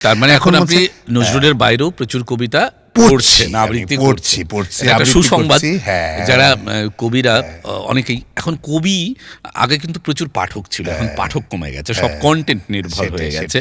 তার মানে এখন আপনি নজরুলের বাইরেও প্রচুর কবিতা পড়ছি, পড়ছেন আবৃত্তি পড়ছি, পড়ছি, একটা সুসংবাদ হ্যাঁ, যারা কবিরা অনেকেই এখন কবি আগে কিন্তু প্রচুর পাঠক ছিল এখন পাঠক কমে গেছে সব কন্টেন্ট নির্ভর হ্যাঁ। হয়ে গেছে।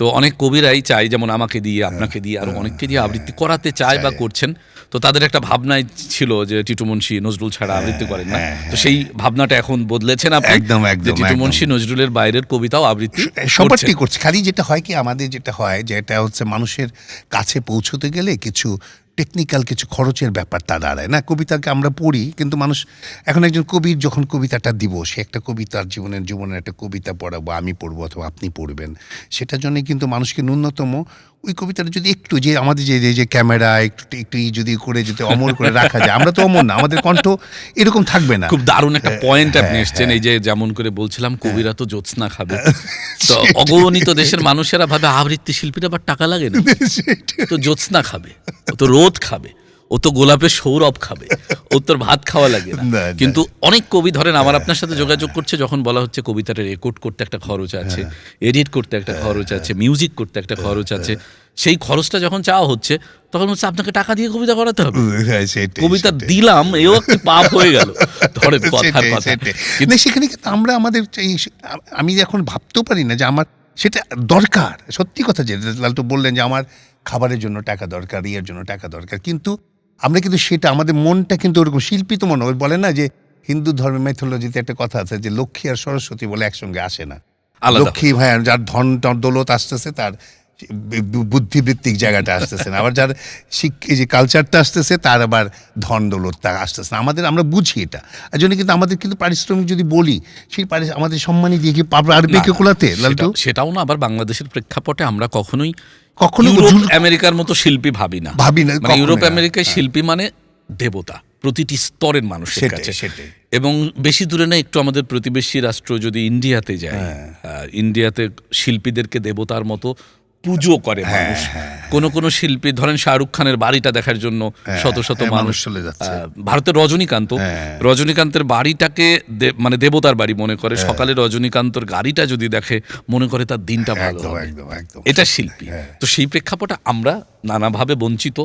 তো অনেক কবিরাই চাই যেমন আমাকে দিয়ে আপনাকে দিয়ে আরও অনেককে দিয়ে আবৃত্তি করাতে চায় বা করছেন। তো তাদের একটা ভাবনাই ছিল যে টিটু মুন্সি নজরুল ছাড়া আবৃত্তি করেন না। তো সেই ভাবনাটা এখন বদলেছেন আপনি হ্যাঁ, একদম, একদম, টিটু মুন্সী মুন্সি নজরুলের বাইরের কবিতাও আবৃত্তি সবারটি করছে। খালি যেটা হয় কি আমাদের যেটা হয় যে এটা হচ্ছে মানুষের কাছে পৌঁছতে গেলে কিছু টেকনিক্যাল কিছু খরচের ব্যাপারটা দাঁড়ায়। না কবিতাকে আমরা পড়ি কিন্তু মানুষ এখন একজন কবির যখন কবিতাটা দিব সে একটা কবিতার জীবনের জীবনের একটা কবিতা পড়াবো আমি পড়ব অথবা আপনি পড়বেন। সেটার জন্য কিন্তু মানুষকে ন্যূনতম ওই কবিতাটা যদি একটু যে আমাদের যে যে- ক্যামেরা একটু একটু যদি করে যদি অমর করে রাখা যায় আমরা তো অমর না আমাদের কণ্ঠ এরকম থাকবে না। খুব দারুণ একটা পয়েন্ট আপনি হ্যাঁ, এসছেন এই যে যেমন করে বলছিলাম কবিরা তো জ্যোৎস্না খাবে। তো অগণিত দেশের মানুষেরা ভাবে আবৃত্তি শিল্পীরা আবার টাকা লাগে না। তো জ্যোৎস্না খাবে। তো রোদ খাবে। ও তো গোলাপের সৌরভ খাবে। ও তোর ভাত খাওয়া লাগে না। কিন্তু অনেক কবি ধরেন আমার আপনার সাথে যোগাযোগ করছে যখন বলা হচ্ছে কবিতাটা রেকর্ড করতে একটা খরচ আছে এডিট করতে একটা খরচ আছে মিউজিক করতে একটা খরচ আছে সেই খরচটা যখন চাওয়া হচ্ছে তখন হচ্ছে আপনাকে টাকা দিয়ে কবিতা করাতে হবে। হ্যাঁ, কবিতা দিলাম এও একটি পাপ হয়ে গেল। ধরেন কথার কথা। কিন্তু সেখানে কিন্তু আমরা আমাদের আমি এখন ভাবতেও পারি না যে আমার সেটা দরকার। সত্যি কথা যে লালটু বললেন যে আমার খাবারের জন্য টাকা দরকার ইয়ের জন্য টাকা দরকার। কিন্তু আমরা কিন্তু সেটা আমাদের মনটা কিন্তু ওরকম শিল্পী তো মনে হয়। বলে না যে হিন্দু ধর্মের মেথোলজিতে একটা কথা আছে যে লক্ষ্মী আর সরস্বতী বলে একসঙ্গে আসে না। লক্ষ্মী ভাই যার ধন দৌলত আসতেছে তার বুদ্ধিবৃত্তিক জায়গাটা আসতেছে না। আবার যার শিক্ষা যে কালচারটা আসতেছে তার আবার ধন দৌলতটা আসতেছে না। আমাদের আমরা বুঝি এটা। আর জন্য কিন্তু আমাদের কিন্তু পারিশ্রমিক যদি বলি সেই পারি- আমাদের সম্মানই দিয়ে কি পাবো আর বেঁকে কোলাতে সেটাও না আবার বাংলাদেশের প্রেক্ষাপটে আমরা কখনোই কখনো আমেরিকার মতো শিল্পী ভাবি না। ভাবি না, মানে ইউরোপ আমেরিকায় শিল্পী মানে দেবতা প্রতিটি স্তরের মানুষের কাছে। এবং বেশি দূরে না একটু আমাদের প্রতিবেশী রাষ্ট্র যদি ইন্ডিয়াতে যায় হ্যাঁ। ইন্ডিয়াতে শিল্পীদেরকে দেবতার মতো পুজো করে হ্যাঁ, মানুষ। কোন কোন শিল্পী ধরেন শাহরুখ খানের বাড়িটা দেখার জন্য শত শত হ্যাঁ, মানুষ চলে যাচ্ছে। ভারতের রজনীকান্ত। হ্যাঁ। রজনীকান্তের বাড়িটাকে মানে দেবতার বাড়ি মনে করে। সকালে রজনীকান্তর গাড়িটা যদি দেখে মনে করে তার দিনটা ভালো এটা শিল্পী। তো সেই প্রেক্ষাপটে আমরা নানাভাবে বঞ্চিত।